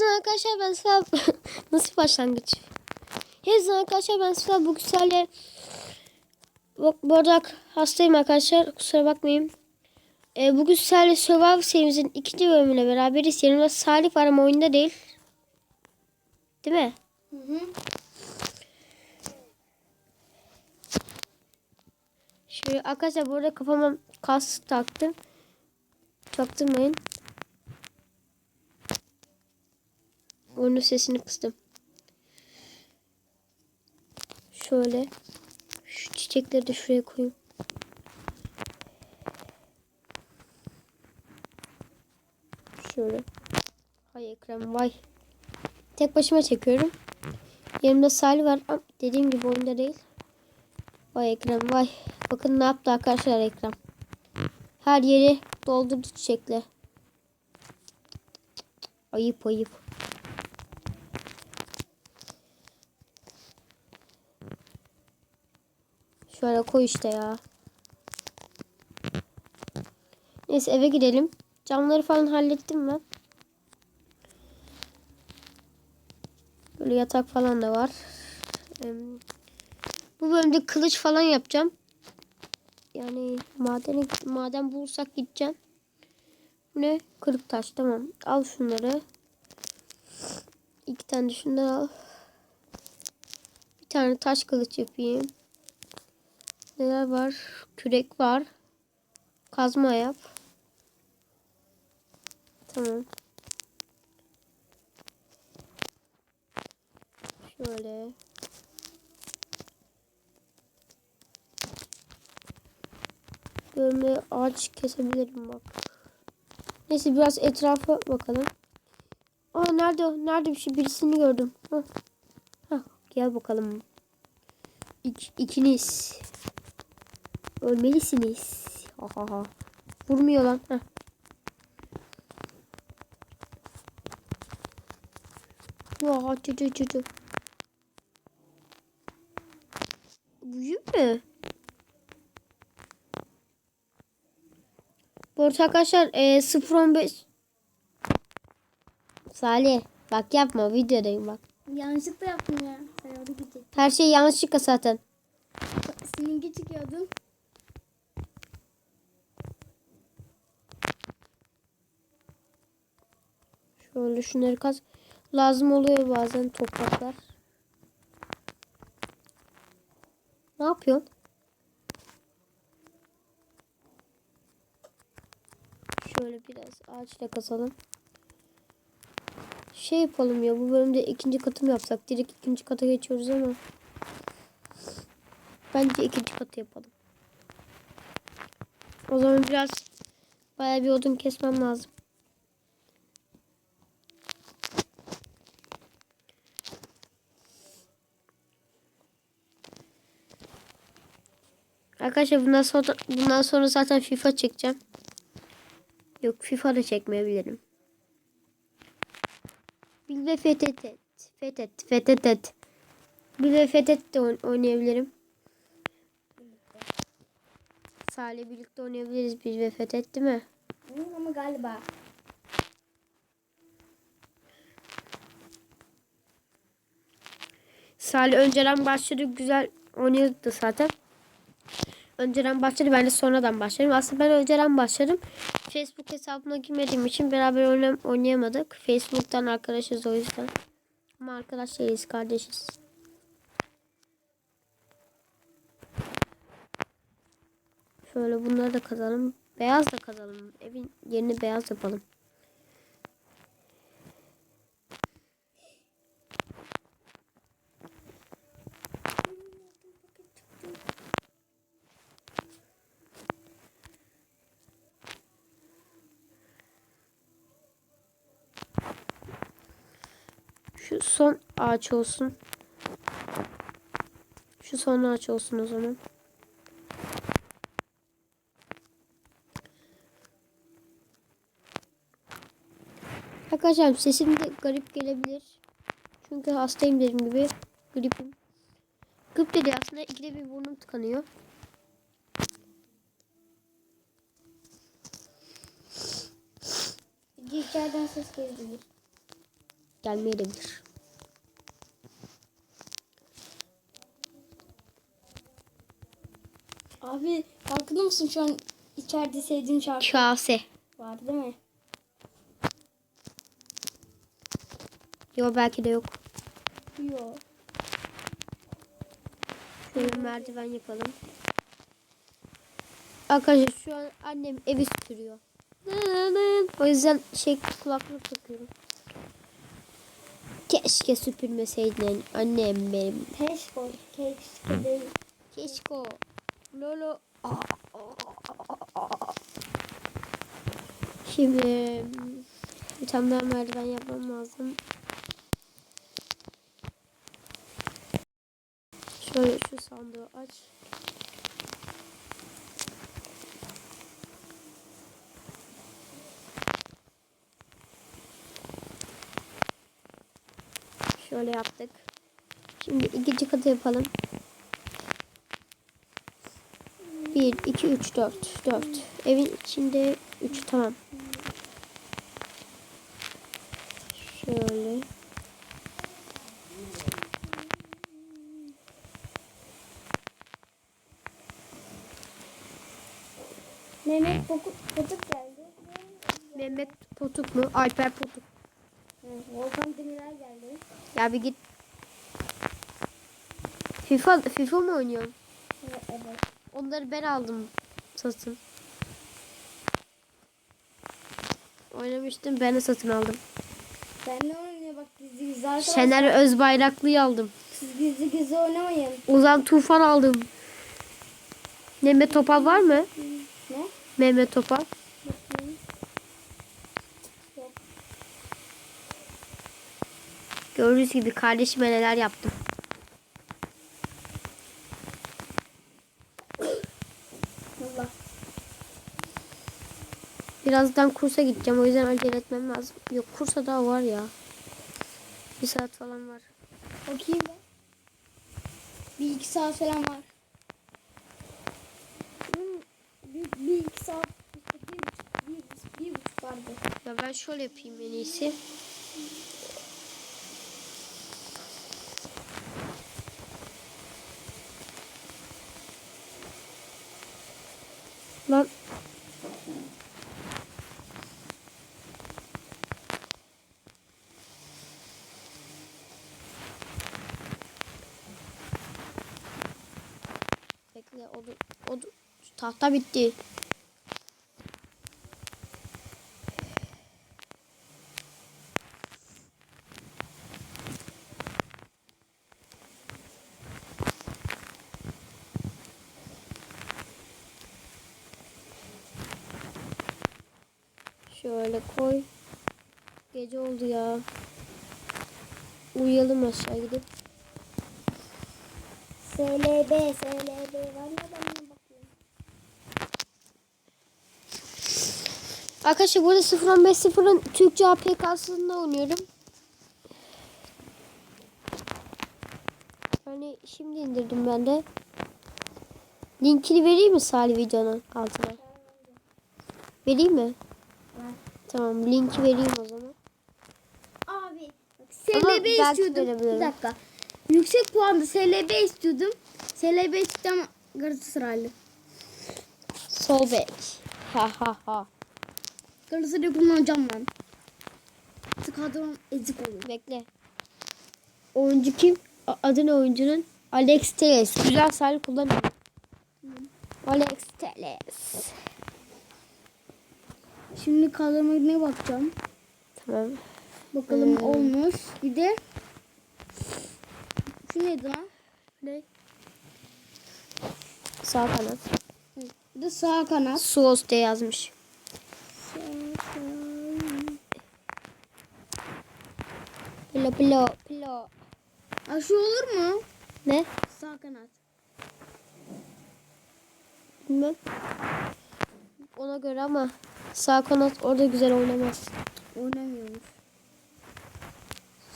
Hepsi arkadaşlar ben Sıla nasıl başlangıç? Hepsi arkadaşlar ben Sıla bu güzelle Bak bu arada hastayım arkadaşlar kusura bakmayın. Ee, bugün sizlerle Survivor serimizin ikinci bölümüne beraberiz. Yanımda Salih var ama oyunda değil. Değil mi? Hı hı. Şöyle arkadaşlar burada kafama kas taktım. Çaktırmayın. Oyunun sesini kıstım. Şöyle. Şu çiçekleri de şuraya koyayım. Şöyle. Hay ekran vay. Tek başıma çekiyorum. Yanımda Salih var ama dediğim gibi oyunda değil. Vay Ekrem vay. Bakın ne yaptı arkadaşlar Ekrem. Her yeri doldurdu çiçekle. Ayıp ayıp. Şöyle koy işte ya. Neyse eve gidelim. Camları falan hallettim ben. Böyle yatak falan da var. Bu bölümde kılıç falan yapacağım. Yani madeni maden bulursak gideceğim. Bu ne? Kırık taş tamam. Al şunları. İki tane şundan al. Bir tane taş kılıç yapayım. Neler var? Kürek var. Kazma yap. Tamam. Şöyle. Böyle ağaç kesebilirim bak. Neyse biraz etrafa bakalım. Aa nerede? Nerede bir şey? Birisini gördüm. Hah. Hah, gel bakalım. İk, ikiniz. Ölmelisiniz. Ha. Vurmuyor lan. Heh. Vah çocuk çocuk. Büyük mü? Bu arada arkadaşlar e, 0.15 Salih bak yapma videodayım bak. Yanlışlıkla yaptım ya. Her şey yanlışlıkla zaten. Seninki çıkıyordun. Şöyle şunları kaz. Lazım oluyor bazen topraklar. Ne yapıyorsun? Şöyle biraz ağaçla kazalım. Şey yapalım ya bu bölümde ikinci katı mı yapsak? Direkt ikinci kata geçiyoruz ama. Bence ikinci katı yapalım. O zaman biraz bayağı bir odun kesmem lazım. Arkadaşlar bundan sonra bundan sonra zaten FIFA çekeceğim. Yok FIFA da çekmeyebilirim. Bil ve fethet et. Fethet. Fethet et. Bil ve fethet de oyn- oynayabilirim. Salih birlikte oynayabiliriz Bil ve fethet değil mi? Hı, ama galiba. Salih önceden başladı güzel oynuyordu zaten. Önceden başladı ben de sonradan başladım. Aslında ben önceden başladım. Facebook hesabına girmediğim için beraber oynayamadık. Facebook'tan arkadaşız o yüzden. Ama arkadaş değiliz kardeşiz. Şöyle bunları da kazalım. Beyaz da kazalım. Evin yerini beyaz yapalım. Şu son ağaç olsun. Şu son ağaç olsun o zaman. Arkadaşlar sesim de garip gelebilir. Çünkü hastayım dediğim gibi. Gripim. Grip dedi aslında ikide bir burnum tıkanıyor. İçeriden ses geliyor. gelmeyebilir. Abi farkında mısın şu an içeride sevdiğin şarkı Kase. var değil mi? Yo belki de yok. Yok. Şöyle merdiven yapalım. Arkadaşlar şu an annem evi süpürüyor. O yüzden şey kulaklık takıyorum. Keşke süpürmeseydin annem benim. Keşke. Keşke değil. Keşke. Lolo. Şimdi bir tane daha merdiven yapmam lazım. Şöyle şu sandığı aç. Şöyle yaptık. Şimdi ikinci katı yapalım. 1, 2, 3, 4. 4. Evin içinde 3 tamam. Şöyle. Mehmet Potuk geldi. Mehmet Potuk mu? Alper Potuk. Volkan Demirel geldi. Ya bir git. FIFA FIFA mı oynuyorsun? Evet. Onları ben aldım satın. Oynamıştım ben de satın aldım. Ben ne oynuyor bak gizli gizli arkadaşlar. Şener Özbayraklı'yı aldım. Siz gizli gizli oynamayın. Ozan Tufan aldım. Mehmet Topal var mı? Ne? Mehmet Topal. Bakayım. Yok. Gördüğünüz gibi kardeşime neler yaptım. Allah. Birazdan kursa gideceğim o yüzden acele etmem lazım. Yok kursa daha var ya. Bir saat falan var. Bakayım ben. Bir iki saat falan var. Hmm, Bir, bir iki saat. Bir, buçuk- bir, bir, bir buçuk vardı. Ya ben şöyle yapayım en iyisi. Lan Bekle o, o tahta bitti. Şöyle koy. Gece oldu ya. Uyuyalım aşağı gidip. SLB, SLB var mı? Ben bakayım. Arkadaşlar burada 0.15.0'ın Türkçe APK'sında oynuyorum. Yani şimdi indirdim ben de. Linkini vereyim mi Salih videonun altına? Vereyim mi? Tamam linki vereyim o zaman. Abi SLB istiyordum. Bir dakika. Yüksek puanda SLB istiyordum. SLB ama Galatasaraylı. Sol bek. Ha ha ha. Galatasaray'ı kullanacağım ben. Skadron ezik olur. Bekle. Oyuncu kim? Adı ne oyuncunun? Alex Teles. Güzel Salih kullanıyor. Alex Teles. Şimdi kadrolarına bakacağım. Tamam. Bakalım Hmm. olmuş. Bir de şu neydi lan? Ne? Sağ kanat. Bir de sağ kanat. Suos diye yazmış. Pilo pilo pilo. Şu olur mu? Ne? Sağ kanat. Bilmem. Ona göre ama sağ kanat orada güzel oynamaz. Oynamıyormuş.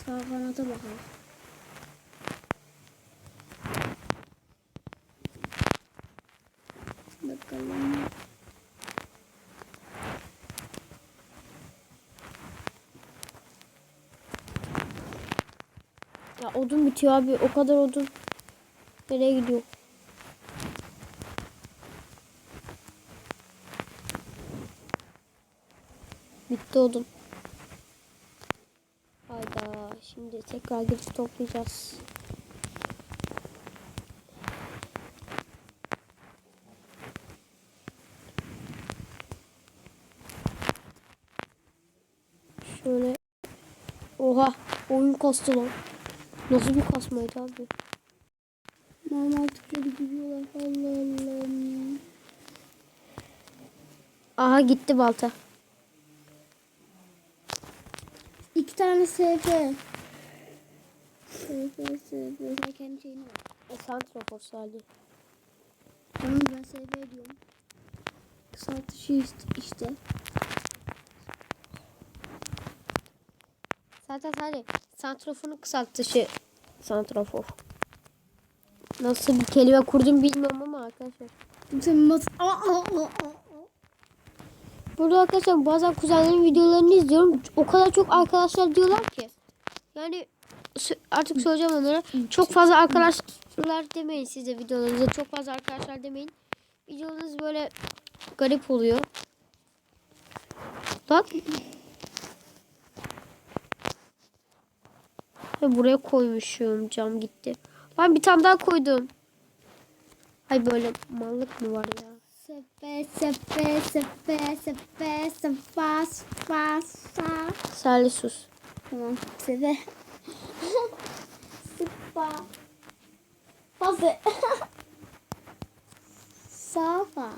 Sağ kanata bakalım. Bakalım. Ya odun bitiyor abi. O kadar odun. Nereye gidiyor? Odun. Hayda. Şimdi tekrar gidip toplayacağız. Şöyle. Oha. Oyun kastı lan. Nasıl bir kasmaydı abi? Normal tıkları gidiyorlar. Allah Allah. Aha gitti balta. İki tane SF. SF, SF. Sen kendi şeyini var. E, santrafor Salih. Tamam ben SF diyorum. Kısaltışı işte. işte. Zaten Salih santraforun kısaltışı santrafor. Nasıl bir kelime kurdum bilmiyorum ama arkadaşlar. Mat... Aa, aa, aa, aa. Burada arkadaşlar bazen kuzenlerin videolarını izliyorum. O kadar çok arkadaşlar diyorlar ki. Yani artık söyleyeceğim onlara. Çok fazla arkadaşlar demeyin siz de videolarınızda. Çok fazla arkadaşlar demeyin. Videolarınız böyle garip oluyor. Lan. Buraya koymuşum. Cam gitti. Ben bir tane daha koydum. Ay böyle mallık mı var ya? Sepe sepe sepe sepe sepa sepa sa. Salih sus. Tamam sepe. Sepa. Pase. Safa.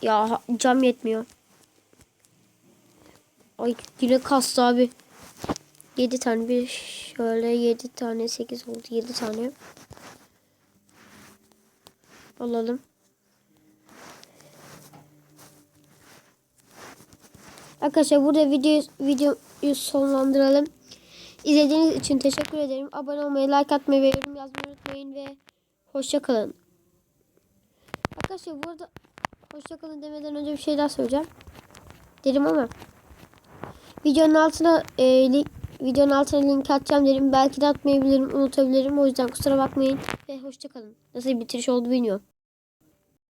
Ya cam yetmiyor. Ay yine kastı abi. 7 tane bir şöyle 7 tane 8 oldu 7 tane. Alalım. Arkadaşlar burada video videoyu sonlandıralım. İzlediğiniz için teşekkür ederim. Abone olmayı, like atmayı ve yorum yazmayı unutmayın ve hoşça kalın. Arkadaşlar burada hoşçakalın demeden önce bir şey daha söyleyeceğim. Dedim ama videonun altına e, li- videonun altına link atacağım dedim. Belki de atmayabilirim, unutabilirim. O yüzden kusura bakmayın ve hoşçakalın. Nasıl bitiriş oldu bilmiyorum.